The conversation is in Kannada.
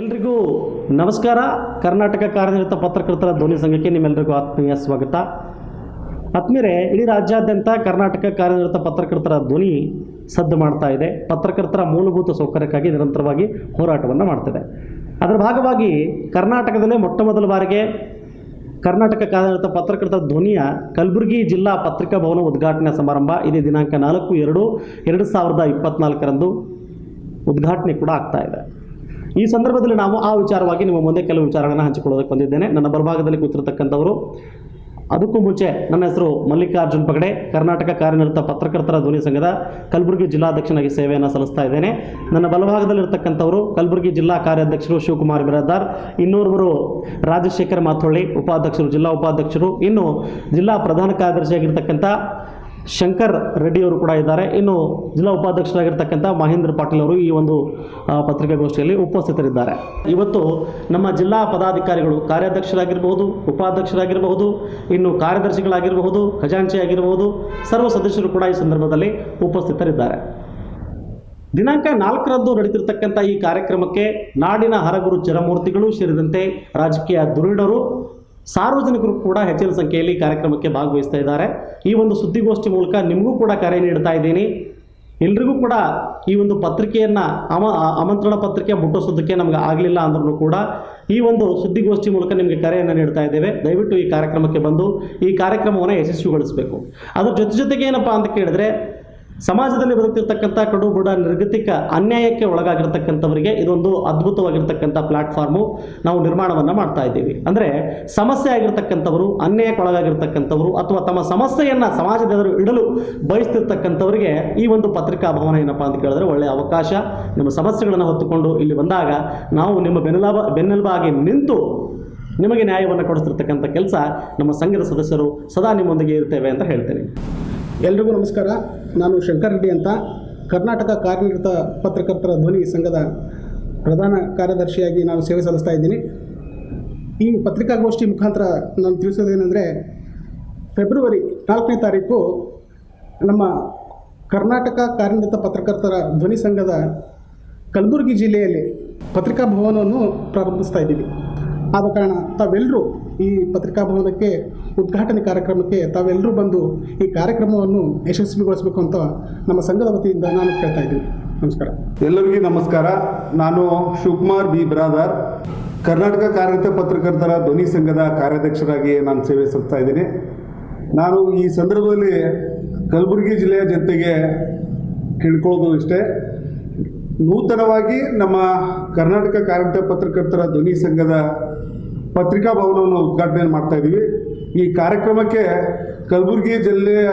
ಎಲ್ರಿಗೂ ನಮಸ್ಕಾರ. ಕರ್ನಾಟಕ ಕಾರ್ಯನಿರತ ಪತ್ರಕರ್ತರ ಧ್ವನಿ ಸಂಘಕ್ಕೆ ನಿಮ್ಮೆಲ್ಲರಿಗೂ ಆತ್ಮೀಯ ಸ್ವಾಗತ. ಅತ್ಮೀರೆ ಇಡೀ ರಾಜ್ಯಾದ್ಯಂತ ಕರ್ನಾಟಕ ಕಾರ್ಯನಿರತ ಪತ್ರಕರ್ತರ ಧ್ವನಿ ಸದ್ದು ಮಾಡ್ತಾ ಇದೆ. ಪತ್ರಕರ್ತರ ಮೂಲಭೂತ ಸೌಕರ್ಯಕ್ಕಾಗಿ ನಿರಂತರವಾಗಿ ಹೋರಾಟವನ್ನು ಮಾಡ್ತಿದೆ. ಅದರ ಭಾಗವಾಗಿ ಕರ್ನಾಟಕದಲ್ಲೇ ಮೊಟ್ಟ ಮೊದಲ ಬಾರಿಗೆ ಕರ್ನಾಟಕ ಕಾರ್ಯನಿರತ ಪತ್ರಕರ್ತರ ಧ್ವನಿಯ ಕಲಬುರಗಿ ಜಿಲ್ಲಾ ಪತ್ರಿಕಾ ಭವನ ಉದ್ಘಾಟನಾ ಸಮಾರಂಭ ಇದೇ ದಿನಾಂಕ ನಾಲ್ಕು, ಎರಡು ಎರಡು ಸಾವಿರದ ಇಪ್ಪತ್ನಾಲ್ಕರಂದು ಉದ್ಘಾಟನೆ ಕೂಡ ಆಗ್ತಾ ಇದೆ. ಈ ಸಂದರ್ಭದಲ್ಲಿ ನಾವು ಆ ವಿಚಾರವಾಗಿ ನಿಮ್ಮ ಮುಂದೆ ಕೆಲವು ವಿಚಾರಗಳನ್ನು ಹಂಚಿಕೊಳ್ಳೋದಕ್ಕೆ ಬಂದಿದ್ದೇನೆ. ನನ್ನ ಬಲಭಾಗದಲ್ಲಿ ಕೂತಿರ್ತಕ್ಕಂಥವರು, ಅದಕ್ಕೂ ಮುಂಚೆ ನನ್ನ ಹೆಸರು ಮಲ್ಲಿಕಾರ್ಜುನ್ ಪಗಡೆ, ಕರ್ನಾಟಕ ಕಾರ್ಯನಿರತ ಪತ್ರಕರ್ತರ ಧ್ವನಿ ಸಂಘದ ಕಲಬುರಗಿ ಜಿಲ್ಲಾಧ್ಯಕ್ಷನಾಗಿ ಸೇವೆಯನ್ನು ಸಲ್ಲಿಸ್ತಾ ಇದ್ದೇನೆ. ನನ್ನ ಬಲಭಾಗದಲ್ಲಿರ್ತಕ್ಕಂಥವರು ಕಲಬುರಗಿ ಜಿಲ್ಲಾ ಕಾರ್ಯಾಧ್ಯಕ್ಷರು ಶಿವಕುಮಾರ್ ಬಿರಾದಾರ್ ಇನ್ನೋರ್ವರು ರಾಜಶೇಖರ್ ಮಾಥೊಳ್ಳಿ, ಉಪಾಧ್ಯಕ್ಷರು, ಜಿಲ್ಲಾ ಉಪಾಧ್ಯಕ್ಷರು, ಇನ್ನು ಜಿಲ್ಲಾ ಪ್ರಧಾನ ಕಾರ್ಯದರ್ಶಿಯಾಗಿರ್ತಕ್ಕಂಥ ಶಂಕರ್ ರೆಡ್ಡಿ ಅವರು ಕೂಡ ಇದ್ದಾರೆ. ಇನ್ನು ಜಿಲ್ಲಾ ಉಪಾಧ್ಯಕ್ಷರಾಗಿರ್ತಕ್ಕಂಥ ಮಹೇಂದ್ರ ಪಾಟೀಲ್ ಅವರು ಈ ಒಂದು ಪತ್ರಿಕಾಗೋಷ್ಠಿಯಲ್ಲಿ ಉಪಸ್ಥಿತರಿದ್ದಾರೆ. ಇವತ್ತು ನಮ್ಮ ಜಿಲ್ಲಾ ಪದಾಧಿಕಾರಿಗಳು ಕಾರ್ಯಾಧ್ಯಕ್ಷರಾಗಿರಬಹುದು, ಉಪಾಧ್ಯಕ್ಷರಾಗಿರಬಹುದು, ಇನ್ನು ಕಾರ್ಯದರ್ಶಿಗಳಾಗಿರಬಹುದು, ಖಜಾಂಚಿ ಆಗಿರಬಹುದು, ಸರ್ವ ಸದಸ್ಯರು ಕೂಡ ಈ ಸಂದರ್ಭದಲ್ಲಿ ಉಪಸ್ಥಿತರಿದ್ದಾರೆ. ದಿನಾಂಕ ನಾಲ್ಕರಂದು ನಡೆದಿರತಕ್ಕಂಥ ಈ ಕಾರ್ಯಕ್ರಮಕ್ಕೆ ನಾಡಿನ ಹರಗುರು ಚರಮೂರ್ತಿಗಳು ಸೇರಿದಂತೆ ರಾಜಕೀಯ ಧುರೀಣರು ಸಾರ್ವಜನಿಕರು ಕೂಡ ಹೆಚ್ಚಿನ ಸಂಖ್ಯೆಯಲ್ಲಿ ಕಾರ್ಯಕ್ರಮಕ್ಕೆ ಭಾಗವಹಿಸ್ತಾ ಇದ್ದಾರೆ. ಈ ಒಂದು ಸುದ್ದಿಗೋಷ್ಠಿ ಮೂಲಕ ನಿಮಗೂ ಕೂಡ ಕರೆ ನೀಡ್ತಾ ಇದ್ದೀನಿ. ಎಲ್ರಿಗೂ ಕೂಡ ಈ ಒಂದು ಪತ್ರಿಕೆಯನ್ನು ಅಮ ಆಮಂತ್ರಣ ಪತ್ರಿಕೆ ಮುಟ್ಟಿಸೋದಕ್ಕೆ ನಮಗೆ ಆಗಲಿಲ್ಲ ಅಂದ್ರೂ ಕೂಡ ಈ ಒಂದು ಸುದ್ದಿಗೋಷ್ಠಿ ಮೂಲಕ ನಿಮಗೆ ಕರೆಯನ್ನು ನೀಡ್ತಾ ಇದ್ದೇವೆ. ದಯವಿಟ್ಟು ಈ ಕಾರ್ಯಕ್ರಮಕ್ಕೆ ಬಂದು ಈ ಕಾರ್ಯಕ್ರಮವನ್ನು ಯಶಸ್ವಿಗೊಳಿಸಬೇಕು. ಅದ್ರ ಜೊತೆ ಜೊತೆಗೆ ಏನಪ್ಪ ಅಂತ ಕೇಳಿದ್ರೆ ಸಮಾಜದಲ್ಲಿ ಬದುಕ್ತಿರ್ತಕ್ಕಂಥ ಕಡು ಬುಡ ನಿರ್ಗತಿಕ ಅನ್ಯಾಯಕ್ಕೆ ಒಳಗಾಗಿರ್ತಕ್ಕಂಥವರಿಗೆ ಇದೊಂದು ಅದ್ಭುತವಾಗಿರ್ತಕ್ಕಂಥ ಪ್ಲಾಟ್ಫಾರ್ಮು ನಾವು ನಿರ್ಮಾಣವನ್ನು ಮಾಡ್ತಾ ಇದ್ದೀವಿ. ಅಂದರೆ ಸಮಸ್ಯೆ ಆಗಿರ್ತಕ್ಕಂಥವರು, ಅನ್ಯಾಯಕ್ಕೆ ಒಳಗಾಗಿರ್ತಕ್ಕಂಥವರು ಅಥವಾ ತಮ್ಮ ಸಮಸ್ಯೆಯನ್ನು ಸಮಾಜದ ಎದುರು ಇಡಲು ಬಯಸ್ತಿರ್ತಕ್ಕಂಥವರಿಗೆ ಈ ಒಂದು ಪತ್ರಿಕಾ ಭವನ ಏನಪ್ಪ ಅಂತ ಕೇಳಿದ್ರೆ ಒಳ್ಳೆಯ ಅವಕಾಶ. ನಿಮ್ಮ ಸಮಸ್ಯೆಗಳನ್ನು ಹೊತ್ತುಕೊಂಡು ಇಲ್ಲಿ ಬಂದಾಗ ನಾವು ನಿಮ್ಮ ಬೆನ್ನೆಲಬ, ಬೆನ್ನೆಲುಬಾಗಿ ನಿಂತು ನಿಮಗೆ ನ್ಯಾಯವನ್ನು ಕೊಡಿಸ್ತಿರ್ತಕ್ಕಂಥ ಕೆಲಸ ನಮ್ಮ ಸಂಘದ ಸದಸ್ಯರು ಸದಾ ನಿಮ್ಮೊಂದಿಗೆ ಇರ್ತೇವೆ ಅಂತ ಹೇಳ್ತೇನೆ. ಎಲ್ರಿಗೂ ನಮಸ್ಕಾರ. ನಾನು ಶಂಕರ್ ರೆಡ್ಡಿ ಅಂತ ಕರ್ನಾಟಕ ಕಾರ್ಯನಿರತ ಪತ್ರಕರ್ತರ ಧ್ವನಿ ಸಂಘದ ಪ್ರಧಾನ ಕಾರ್ಯದರ್ಶಿಯಾಗಿ ನಾನು ಸೇವೆ ಸಲ್ಲಿಸ್ತಾ ಇದ್ದೀನಿ. ಈ ಪತ್ರಿಕಾಗೋಷ್ಠಿ ಮುಖಾಂತರ ನಾನು ತಿಳಿಸೋದೇನೆಂದರೆ, ಫೆಬ್ರವರಿ ನಾಲ್ಕನೇ ತಾರೀಕು ನಮ್ಮ ಕರ್ನಾಟಕ ಕಾರ್ಯನಿರತ ಪತ್ರಕರ್ತರ ಧ್ವನಿ ಸಂಘದ ಕಲಬುರಗಿ ಜಿಲ್ಲೆಯಲ್ಲಿ ಪತ್ರಿಕಾ ಭವನವನ್ನು ಪ್ರಾರಂಭಿಸ್ತಾ ಇದ್ದೀವಿ. ಆದ ಕಾರಣ ತಾವೆಲ್ಲರೂ ಈ ಪತ್ರಿಕಾ ಭವನಕ್ಕೆ ಉದ್ಘಾಟನೆ ಕಾರ್ಯಕ್ರಮಕ್ಕೆ ತಾವೆಲ್ಲರೂ ಬಂದು ಈ ಕಾರ್ಯಕ್ರಮವನ್ನು ಯಶಸ್ವಿಗೊಳಿಸಬೇಕು ಅಂತ ನಮ್ಮ ಸಂಘದ ವತಿಯಿಂದ ನಾನು ಕೇಳ್ತಾ ಇದ್ದೀನಿ. ನಮಸ್ಕಾರ. ಎಲ್ಲರಿಗೂ ನಮಸ್ಕಾರ. ನಾನು ಶಿವಕುಮಾರ್ ಬಿ ಬ್ರಾದರ್. ಕರ್ನಾಟಕ ಕಾರ್ಯರತ ಪತ್ರಕರ್ತರ ಧ್ವನಿ ಸಂಘದ ಕಾರ್ಯಾಧ್ಯಕ್ಷರಾಗಿ ನಾನು ಸೇವೆ ಸಲ್ಲಿಸ್ತಾ ಇದ್ದೀನಿ. ನಾನು ಈ ಸಂದರ್ಭದಲ್ಲಿ ಕಲಬುರಗಿ ಜಿಲ್ಲೆಯ ಜನತೆಗೆ ಕೇಳ್ಕೊಳ್ಳೋದು ಇಷ್ಟೇ. ನೂತನವಾಗಿ ನಮ್ಮ ಕರ್ನಾಟಕ ಕಾರ್ಯನಿರತ ಪತ್ರಕರ್ತರ ಧ್ವನಿ ಸಂಘದ ಪತ್ರಿಕಾ ಭವನವನ್ನು ಉದ್ಘಾಟನೆ ಮಾಡ್ತಾ ಇದ್ದೀವಿ ಈ ಕಾರ್ಯಕ್ರಮಕ್ಕೆ ಕಲಬುರಗಿ ಜಿಲ್ಲೆಯ